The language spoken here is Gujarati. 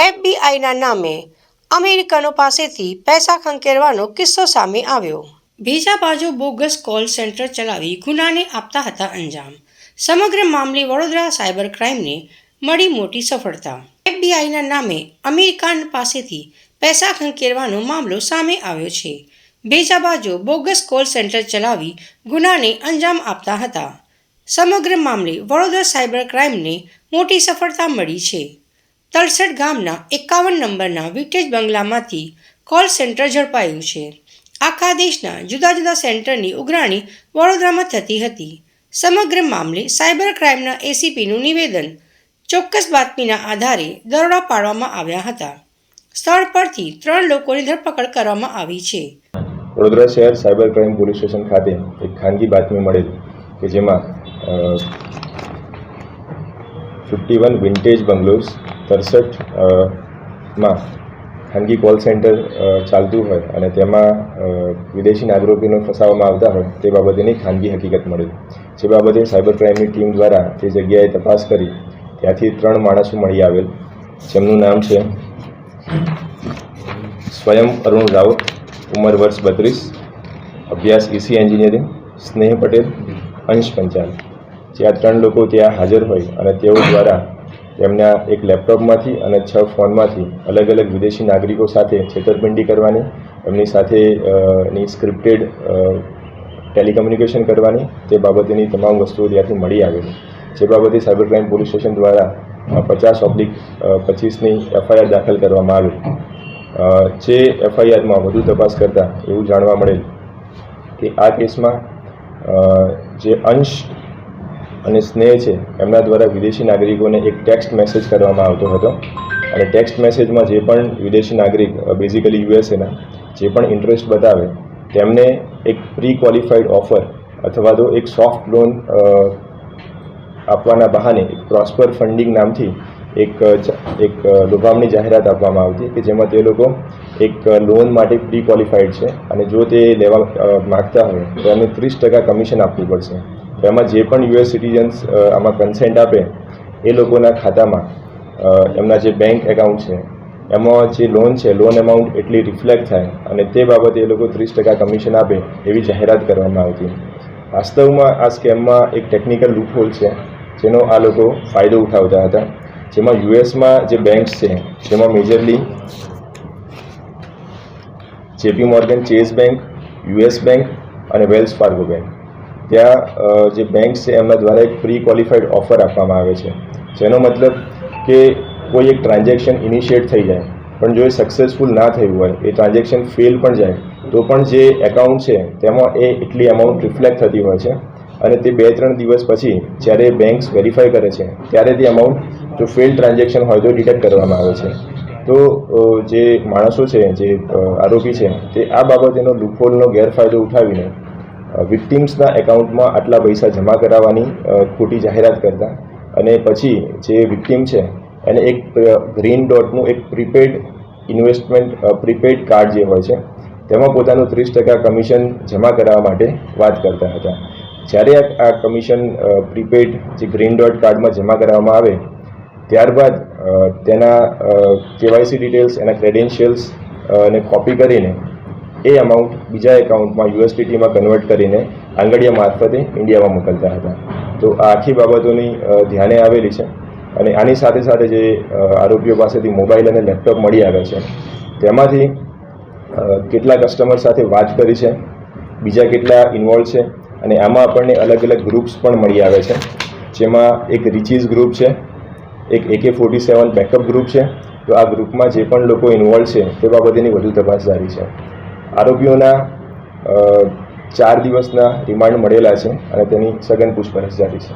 એફબીઆઈના નામે અમેરિકનો પાસેથી પૈસા ખંકેરવાનો કિસ્સો સામે આવ્યો. બીજા બાજુ બોગસ કોલ સેન્ટર ચલાવી ગુનાને આપતા હતા અંજામ. સમગ્ર મામલે વડોદરા સાયબર ક્રાઇમને મળી મોટી સફળતા. એફબીઆઈના નામે અમેરિકા પાસેથી પૈસા ખંકેરવાનો મામલો સામે આવ્યો છે. બીજા બાજુ બોગસ કોલ સેન્ટર ચલાવી ગુનાને અંજામ આપતા હતા. સમગ્ર મામલે વડોદરા સાયબર ક્રાઇમને મોટી સફળતા મળી છે. તળસઠ ગામના એકાવન નંબરના વિટેજ બંગલામાંથી કોલ સેન્ટર ઝડપાયું છે. આખા દેશના જુદા જુદા સેન્ટરની ઉઘરાણી વડોદરામાં થતી હતી. સમગ્ર મામલે સાયબર ક્રાઇમના એસીપીનું નિવેદન ચોક્કસ બાતમીના આધારે દરોડા પાડવામાં આવ્યા હતા. સ્થળ પરથી ત્રણ લોકોની ધરપકડ કરવામાં આવી છે. વડોદરા શહેર સાયબર ક્રાઇમ પોલીસ સ્ટેશન ખાતે એક ખાનગી બાતમી મળેલ કે જેમાં ફિફ્ટી વન વિન્ટેજ બંગલોઝ તરસઠમાં ખાનગી કોલ સેન્ટર ચાલતું હોય અને તેમાં વિદેશી નાગરિકોને ફસાવવામાં આવતા હોય તે બાબતેની ખાનગી હકીકત મળી. જે બાબતે સાયબર ક્રાઇમની ટીમ દ્વારા તે જગ્યાએ તપાસ કરી ત્યાંથી ત્રણ માણસો મળી આવેલ, જેમનું નામ છે સ્વયં અરુણ રાઉત, ઉંમર વર્ષ બત્રીસ, અભ્યાસ ઈસી એન્જિનિયરિંગ સ્નેહ પટેલ, અંશ પંચાલ. જે આ ત્રણ લોકો ત્યાં હાજર હોય અને તેઓ દ્વારા તેમના એક લેપટોપમાંથી અને છ ફોનમાંથી અલગ અલગ વિદેશી નાગરિકો સાથે છેતરપિંડી કરવાની, એમની સાથે ની સ્ક્રિપ્ટેડ ટેલિકમ્યુનિકેશન કરવાની તે બાબતેની તમામ વસ્તુઓ ત્યાંથી મળી આવેલી જે બાબતે સાયબર ક્રાઇમ પોલીસ સ્ટેશન દ્વારા પચાસ ઓબ્લિક પચીસની એફઆઈઆર દાખલ કરવામાં આવી. જે એફઆઈઆરમાં વધુ તપાસ કરતાં એવું જાણવા મળેલ કે આ કેસમાં જે અંશ અને સ્નેહ છે, એમના દ્વારા વિદેશી નાગરિકોને એક ટેક્સ્ટ મેસેજ કરવામાં આવતો હતો. અને ટેક્સ્ટ મેસેજમાં જે પણ વિદેશી નાગરિક બેઝિકલી યુએસએના જે પણ ઇન્ટરેસ્ટ બતાવે, તેમને એક પ્રી ક્વોલિફાઈડ ઓફર અથવા તો એક સોફ્ટ લોન આપવાના બહાને એક પ્રોસ્પર ફંડિંગ નામથી એક એક લોભામણી જાહેરાત આપવામાં આવતી કે જેમાં તે લોકો એક લોન માટે પ્રી ક્વોલિફાઈડ છે અને જો તે લેવા માગતા હોય તો એમને ત્રીસ ટકા કમિશન આપવું પડશે. તો એમાં જે પણ યુએસ સિટીઝન્સ આમાં કન્સેન્ટ આપે, એ લોકોના ખાતામાં એમના જે બેંક એકાઉન્ટ છે, એમાં જે લોન છે લોન એમાઉન્ટ એટલી રિફ્લેક્ટ થાય અને તે બાબતે એ લોકો ત્રીસ ટકા કમિશન આપે એવી જાહેરાત કરવામાં આવતી. વાસ્તવમાં આ સ્કેમમાં એક ટેકનિકલ લૂપહોલ છે, જેનો આ લોકો ફાયદો ઉઠાવતા હતા. જેમાં યુએસમાં જે બેંક્સ છે, જેમાં majorly JP Morgan Chase bank US bank અને વેલ્સ ફાર્ગો બેંક ત્યાં જે બેંક છે, એમના દ્વારા એક પ્રી ક્વોલિફાઈડ ઓફર આપવામાં આવે છે. જેનો મતલબ કે કોઈ એક ટ્રાન્ઝેક્શન ઇનિશિએટ થઈ જાય, પણ જો એ સક્સેસફુલ ના થયું હોય, એ ટ્રાન્ઝેક્શન ફેલ પણ જાય, તો પણ જે એકાઉન્ટ છે, તેમાં એ એટલી અમાઉન્ટ રિફ્લેક્ટ થતી હોય છે. અને તે બે ત્રણ દિવસ પછી, જ્યારે બેંક્સ વેરીફાઈ કરે છે, ત્યારે તે અમાઉન્ટ જો ફેલ ટ્રાન્ઝેક્શન હોય તો ડિટેક્ટ કરવામાં આવે છે. તો જે માણસો છે, જે આરોપી છે, તે આ બાબતેનો લૂપહોલનો ગેરફાયદો ઉઠાવીને વિક્ટિમ્સના એકાઉન્ટમાં આટલા પૈસા જમા કરાવવાની ખોટી જાહેરાત કરતા અને પછી જે વિક્ટિમ છે, એને એક ગ્રીન ડોટનું એક પ્રીપેડ ઇન્વેસ્ટમેન્ટ પ્રીપેડ કાર્ડ જે હોય છે, તેમાં પોતાનું ત્રીસ ટકા કમિશન જમા કરાવવા માટે વાત કરતા હતા. જ્યારે આ- કમિશન પ્રીપેડ જે ગ્રીન ડોટ કાર્ડમાં જમા કરાવવામાં આવે, ત્યારબાદ તેના કેવાયસી ડિટેલ્સ એના ક્રેડેન્શિયલ્સ ને કોપી કરીને એ અમાઉન્ટ બીજા એકાઉન્ટમાં યુએસડીટીમાં કન્વર્ટ કરીને આંગળીયા મારફતે ઇન્ડિયામાં મોકલતા હતા. તો આ આખી બાબતોની ધ્યાને આવેલી છે. અને આની સાથે સાથે જે આરોપીઓ પાસેથી મોબાઈલ અને લેપટોપ મળી આવે છે. તેમાંથી કેટલા કસ્ટમર સાથે વાત કરી છે, બીજા કેટલા ઇન્વોલ્વ છે, અને આમાં આપણને અલગ અલગ ગ્રુપ્સ પણ મળી આવે છે. જેમાં એક રિચીઝ ગ્રુપ છે, એક એકે ફોર્ટી સેવન બેકઅપ ગ્રુપ છે. તો આ ગ્રુપમાં જે પણ લોકો ઇન્વોલ્વ છે, તે બાબતેની વધુ તપાસ જારી છે. આરોપીઓના ચાર દિવસના રિમાન્ડ મળેલા છે અને તેની સઘન પૂછપરછ જારી છે.